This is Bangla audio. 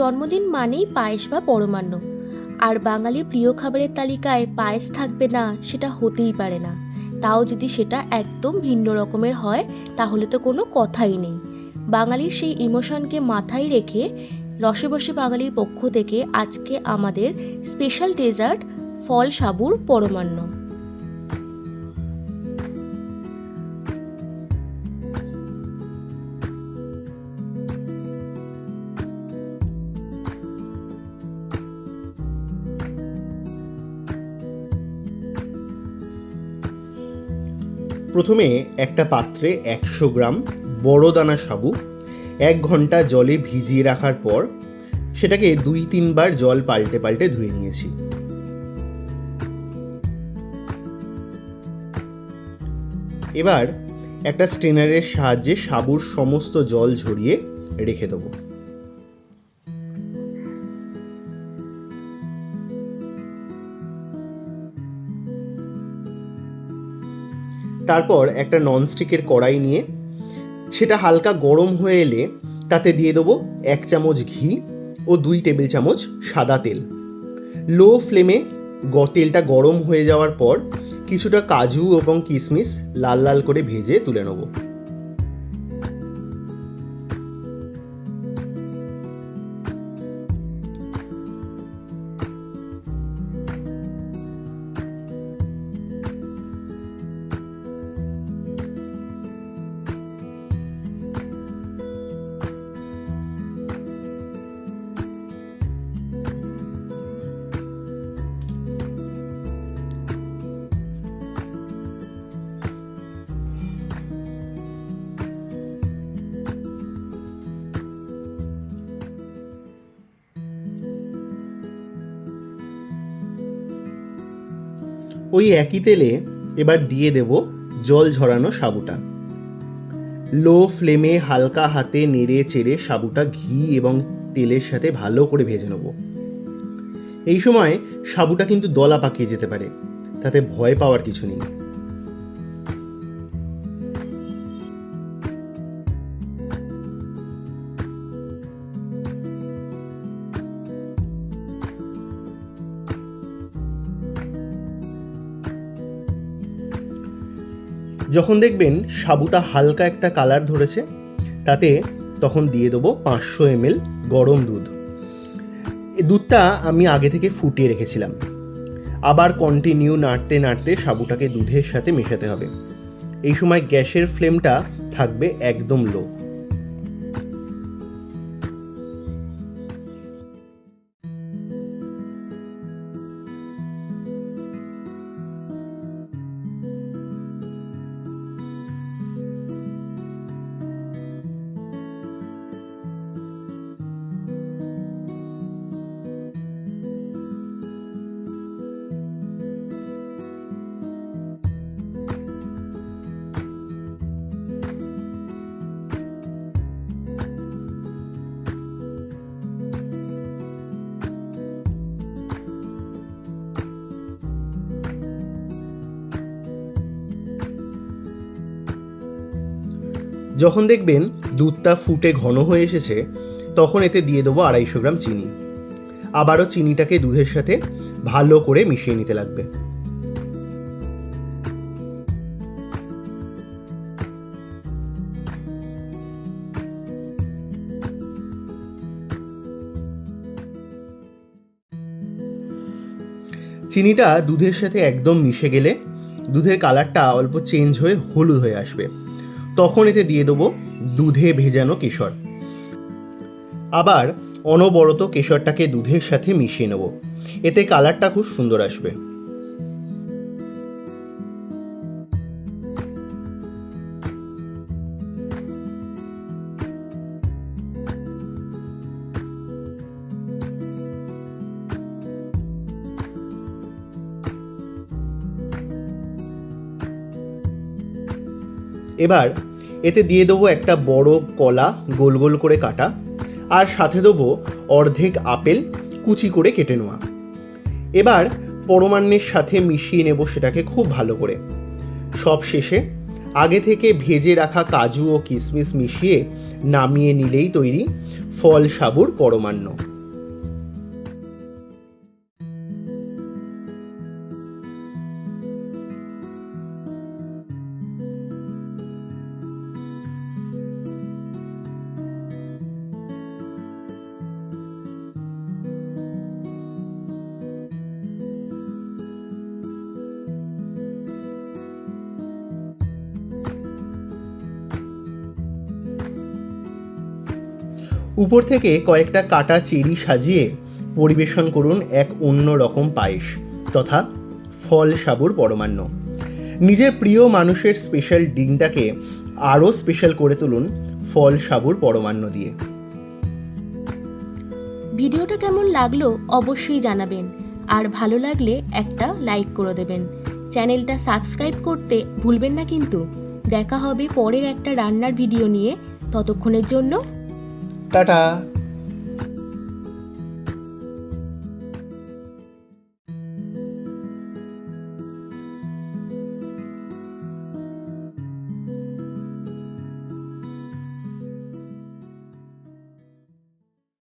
জন্মদিন মানেই পায়েস বা পরমান্ন। আর বাঙালির প্রিয় খাবারের তালিকায় পায়েস থাকবে না, সেটা হতেই পারে না। তাও যদি সেটা একদম ভিন্ন রকমের হয়, তাহলে তো কোনো কথাই নেই। বাঙালির সেই ইমোশনকে মাথায় রেখে রসে বসে বাঙালির পক্ষ থেকে আজকে আমাদের স্পেশাল ডেজার্ট ফল সাবুর পরমান্ন। প্রথমে একটা পাত্রে একশো গ্রাম বড় দানা সাবু, এক ঘণ্টা জলে ভিজিয়ে রাখার পর সেটাকে দুই তিনবার জল পাল্টে পাল্টে ধুয়ে নিয়েছি। এবার একটা স্ট্রেনারের সাহায্যে সাবুর সমস্ত জল ঝরিয়ে রেখে দেবো। তারপর একটা ননস্টিকের কড়াই নিয়ে সেটা হালকা গরম হয়ে এলে তাতে দিয়ে দেবো এক চামচ ঘি ও দুই টেবিল চামচ সাদা তেল। লো ফ্লেমে তেলটা গরম হয়ে যাওয়ার পর কিছুটা কাজু এবং কিশমিশ লাল লাল করে ভেজে তুলে নেব। ওই একই তেলে এবার দিয়ে দেব জল ঝরানো সাবুটা। লো ফ্লেমে হালকা হাতে নেড়ে চেড়ে সাবুটা ঘি এবং তেলের সাথে ভালো করে ভেজে নেব। এই সময় সাবুটা কিন্তু দলা পাকিয়ে যেতে পারে, তাতে ভয় পাওয়ার কিছু নেই। যখন দেখবেন সাবুটা হালকা একটা কালার ধরেছে, তাতে তখন দিয়ে দেবো পাঁচশো এমএল গরম দুধ। দুধটা আমি আগে থেকে ফুটিয়ে রেখেছিলাম। আবার কন্টিনিউ নাড়তে নাড়তে সাবুটাকে দুধের সাথে মেশাতে হবে। এই সময় গ্যাসের ফ্লেমটা থাকবে একদম লো যখন দেখবেন দুধটা ফুটে ঘন হয়ে এসেছে, তখন এতে দিয়ে দেবো আড়াইশো গ্রাম চিনি। আবারও চিনিটাকে দুধের সাথে ভালো করে মিশিয়ে নিতে লাগবে। চিনিটা দুধের সাথে একদম মিশে গেলে দুধের কালারটা অল্প চেঞ্জ হয়ে হলুদ হয়ে আসবে। তখন এতে দিয়ে দেবো দুধে ভেজানো কেশর। আবার অনবরত কেশরটাকে দুধের সাথে মিশিয়ে নেব। এতে কালারটা খুব সুন্দর আসবে। এবার এতে দিয়ে দেবো একটা বড় কলা গোল গোল করে কাটা, আর সাথে দেবো অর্ধেক আপেল কুচি করে কেটে নেওয়া। এবার পরমান্নের সাথে মিশিয়ে নেব সেটাকে খুব ভালো করে। সব শেষে আগে থেকে ভেজে রাখা কাজু ও কিশমিশ মিশিয়ে নামিয়ে নিলেই তৈরি ফল সাবুর পরমান্ন। উপর থেকে কয়েকটা কাটা চেরি সাজিয়ে পরিবেশন করুন এক অন্য রকম পায়েস তথা ফল সাবুর পরমান্ন। নিজের প্রিয় মানুষের স্পেশাল দিনটাকে আরও স্পেশাল করে তুলুন ফল সাবুর পরমান্ন দিয়ে। ভিডিওটা কেমন লাগল অবশ্যই জানাবেন। আর ভালো লাগলে একটা লাইক করে দেবেন। চ্যানেলটা সাবস্ক্রাইব করতে ভুলবেন না কিন্তু। দেখা হবে পরের একটা রান্নার ভিডিও নিয়ে। ততক্ষণের জন্য টাটা।